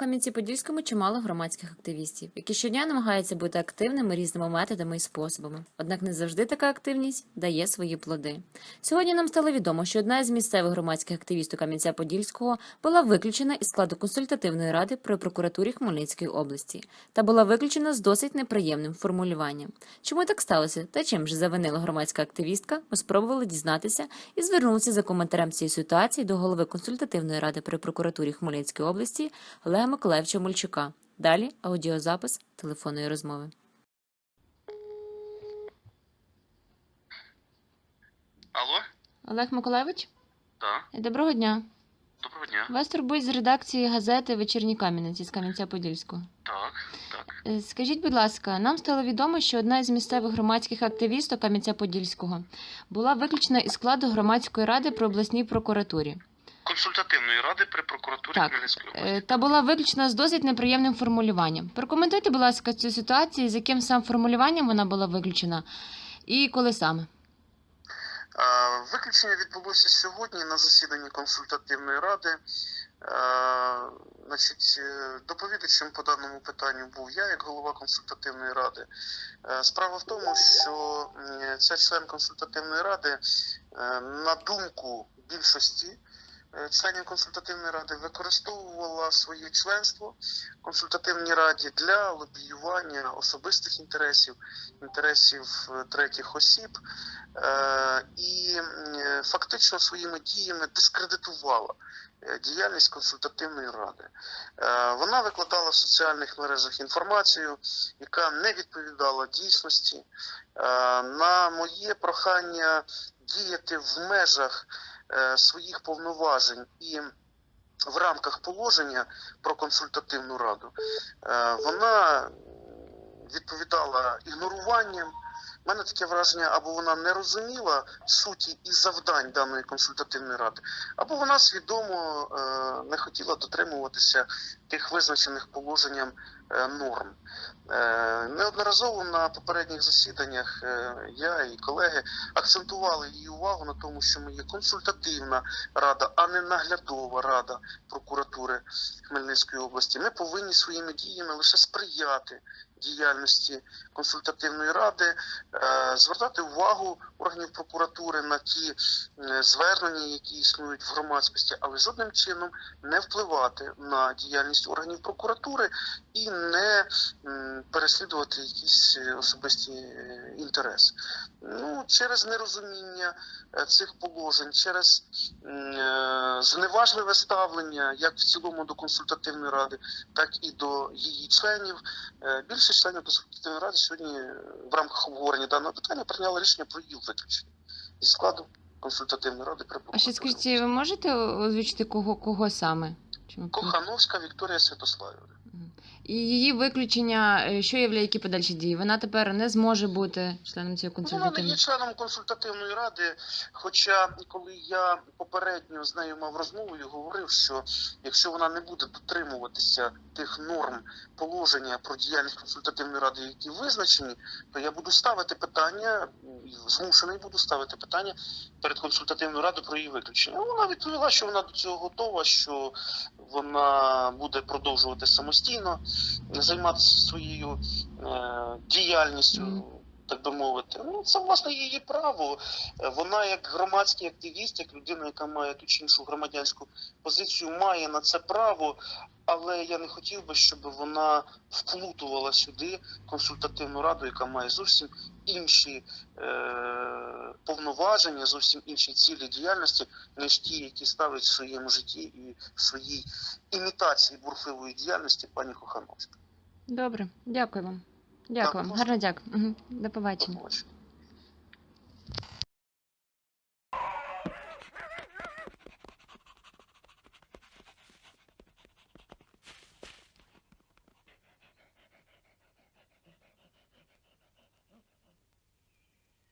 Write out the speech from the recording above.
Кам'янці-Подільському чимало громадських активістів, які щодня намагаються бути активними різними методами і способами. Однак не завжди така активність дає свої плоди. Сьогодні нам стало відомо, що одна із місцевих громадських активістів Кам'янця-Подільського була виключена із складу консультативної ради при прокуратурі Хмельницької області та була виключена з досить неприємним формулюванням. Чому так сталося та чим же завинила громадська активістка? Ми спробували дізнатися і звернулися за коментарем цієї ситуації до голови консультативної ради при прокуратурі Хмельницької області Олега Миколаївича Мульчука. Далі аудіозапис телефонної розмови. Алло? Олег Миколаївич, Да. доброго дня. Доброго дня. Вас турбують з редакції газети Вечірній Кам'янець із Кам'янця-Подільського. Так, так. Е, Скажіть, будь ласка, нам стало відомо, що одна із місцевих громадських активісток Кам'янця-Подільського була виключена із складу громадської ради при обласній прокуратурі Консультативної ради при прокуратурі Так. Хмельницької Е, області. та була виключена з досить неприємним формулюванням. Прокоментуйте, будь ласка, цю ситуацію, з яким сам формулюванням вона була виключена, і коли саме. Виключення відбулося сьогодні на засіданні консультативної ради. Значить, е, доповідачем по даному питанню був я, як голова консультативної ради. Е, Справа в тому, що ця член консультативної ради, е, на думку більшості е, членів консультативної ради, використовувала своє членство в консультативній раді для лобіювання особистих інтересів, інтересів е, третіх осіб е, і е, фактично своїми діями дискредитувала діяльність консультативної ради. Вона викладала в соціальних мережах інформацію, яка не відповідала дійсності. На моє прохання діяти в межах своїх повноважень і в рамках положення про консультативну раду, е, вона відповідала ігноруванням. У мене таке враження, або вона не розуміла суті і завдань даної консультативної ради, або вона свідомо е, не хотіла дотримуватися тих визначених положенням е, норм. Е, неодноразово на попередніх засіданнях е, я і колеги акцентували її увагу на тому, що ми є консультативна рада, а не наглядова рада прокуратури Хмельницької області. Ми повинні своїми діями лише сприяти діяльності консультативної ради, е, звертати увагу органів прокуратури на ті е, звернення, які існують в громадськості, але жодним чином не впливати на діяльність органів прокуратури і не переслідувати якісь е, особисті е, інтереси. Ну, через нерозуміння е, цих положень, через зневажливе ставлення як в цілому до консультативної ради, так і до її членів. Більшість членів консультативної ради сьогодні в рамках обговорення даного питання прийняли рішення про її виключення зі складу консультативної ради при А ще скажіть, ви можете озвучити кого, кого саме? Кохановська Вікторія Святославівна. І її виключення, е, що є які подальші дії? Вона тепер не зможе бути членом цієї Вона не консультативної. є членом консультативної ради. Хоча, коли я попередньо з нею мав розмову і говорив, що якщо вона не буде дотримуватися тих норм положення про діяльність консультативної ради, які визначені, то я буду ставити питання, змушений буду ставити питання перед консультативною радою про її виключення. Вона відповіла, що вона до цього готова, що вона буде продовжувати самостійно займатися своєю е, діяльністю. Так би мовити, ну це власне її право. Е, Вона як громадський активіст, як людина, яка має ту чи іншу громадянську позицію, має на це право. Але я не хотів би, щоб вона вплутувала сюди консультативну раду, яка має зовсім інші е, повноваження, зовсім інші цілі діяльності, ніж ті, які ставить в своєму житті і в своїй імітації бурхливої діяльності пані Кохановська. Добре, дякую вам. Дякую вам. Гарно дякую. Угу. До побачення. Побачення.